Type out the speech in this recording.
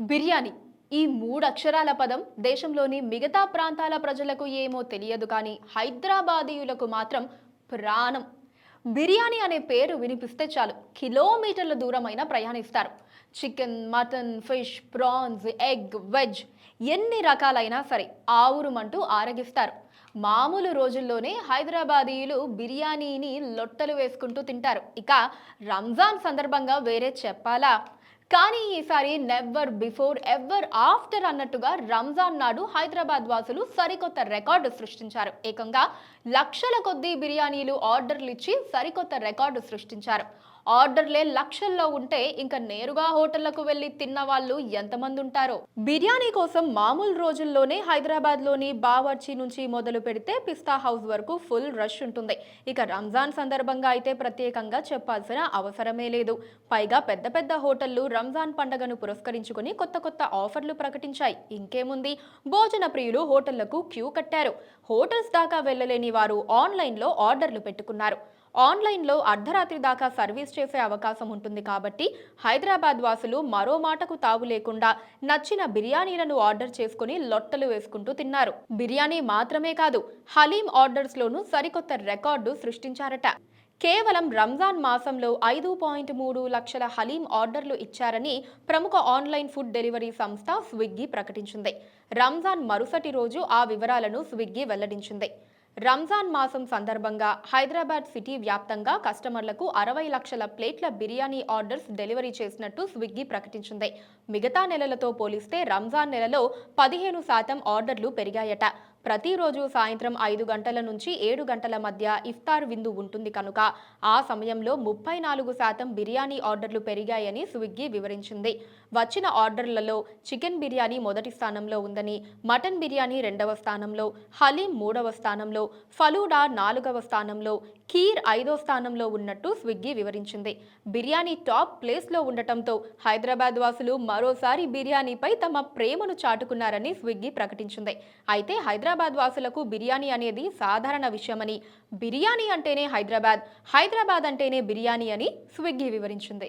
బిర్యానీ. ఈ మూడు అక్షరాల పదం దేశంలోని మిగతా ప్రాంతాల ప్రజలకు ఏమో తెలియదు కానీ హైదరాబాదీయులకు మాత్రం ప్రాణం. బిర్యానీ అనే పేరు వినిపిస్తే చాలు. కిలోమీటర్ల దూరమైన ప్రయాణిస్తారు. Chicken mutton fish prawns egg veg ఎన్ని రకాలైనా సరే ఆవురుమంటూ ఆరగిస్తారు. మామూలు రోజుల్లోనే హైదరాబాదీయులు బిర్యానీని లొట్టలు వేసుకుంటూ తింటారు. ఇక రంజాన్ సందర్భంగా వేరే చెప్పాలా? కానీ ఈసారి నెవర్ బిఫోర్ ఎవర్ ఆఫ్టర్ అన్నట్టుగా రంజాన్ నాడు హైదరాబాద్ వాసులు సరికొత్త రికార్డు సృష్టించారు. ఏకంగా లక్షల కొద్దీ బిర్యానీలు ఆర్డర్లు ఇచ్చి సరికొత్త రికార్డు సృష్టించారు. ఆర్డర్లే లక్షల్లో ఉంటే ఇంకా నేరుగా హోటళ్ళకు వెళ్ళి తిన్న వాళ్ళు ఎంతమంది ఉంటారో. బిర్యానీ కోసం మామూలు రోజుల్లోనే హైదరాబాద్లోని బావర్చి నుంచి మొదలు పెడితే పిస్తా హౌస్ వరకు ఫుల్ రష్ ఉంటుంది. ఇక రంజాన్ సందర్భంగా అయితే ప్రత్యేకంగా చెప్పాల్సిన అవసరమే లేదు. పైగా పెద్ద పెద్ద హోటళ్ళు రంజాన్ పండుగను పురస్కరించుకుని కొత్త కొత్త ఆఫర్లు ప్రకటించాయి. ఇంకేముంది? భోజన ప్రియులు హోటళ్ళకు క్యూ కట్టారు. హోటల్స్ దాకా వెళ్ళలేని వారు ఆన్లైన్లో ఆర్డర్లు పెట్టుకున్నారు. ఆన్లైన్లో అర్ధరాత్రి దాకా సర్వీస్ చేసే అవకాశం ఉంటుంది కాబట్టి హైదరాబాద్ వాసులు మరో మాటకు తావు లేకుండా నచ్చిన బిర్యానీలను ఆర్డర్ చేసుకుని లొట్టలు వేసుకుంటూ తిన్నారు. బిర్యానీ మాత్రమే కాదు హలీం ఆర్డర్స్లోనూ సరికొత్త రికార్డు సృష్టించారట. కేవలం రంజాన్ మాసంలో ఐదు పాయింట్ మూడు లక్షల హలీం ఆర్డర్లు ఇచ్చారని ప్రముఖ ఆన్లైన్ ఫుడ్ డెలివరీ సంస్థ స్విగ్గీ ప్రకటించింది. రంజాన్ మరుసటి రోజు ఆ వివరాలను స్విగ్గీ వెల్లడించింది. రంజాన్ మాసం సందర్భంగా హైదరాబాద్ సిటీ వ్యాప్తంగా కస్టమర్లకు అరవై లక్షల ప్లేట్ల బిర్యానీ ఆర్డర్స్ డెలివరీ చేసినట్టు స్విగ్గీ ప్రకటించింది. మిగతా నెలలతో పోలిస్తే రంజాన్ నెలలో పదిహేను శాతం ఆర్డర్లు పెరిగాయట. ప్రతిరోజు సాయంత్రం ఐదు గంటల నుంచి ఏడు గంటల మధ్య ఇఫ్తార్ విందు ఉంటుంది కనుక ఆ సమయంలో ముప్పై నాలుగు శాతం బిర్యానీ ఆర్డర్లు పెరిగాయని స్విగ్గీ వివరించింది. వచ్చిన ఆర్డర్లలో చికెన్ బిర్యానీ మొదటి స్థానంలో ఉందని మటన్ బిర్యానీ రెండవ స్థానంలో హలీం మూడవ స్థానంలో ఫలూడా నాలుగవ స్థానంలో కీర్ ఐదో స్థానంలో ఉన్నట్టు స్విగ్గీ వివరించింది. బిర్యానీ టాప్ ప్లేస్లో ఉండటంతో హైదరాబాద్ వాసులు మరోసారి బిర్యానీపై తమ ప్రేమను చాటుకున్నారని స్విగ్గీ ప్రకటించింది. అయితే హైదరాబాద్ హైదరాబాద్ వాసులకు బిర్యానీ అనేది సాధారణ విషయమని బిర్యానీ అంటేనే హైదరాబాద్ హైదరాబాద్ అంటేనే బిర్యానీ అని స్విగ్గీ వివరించింది.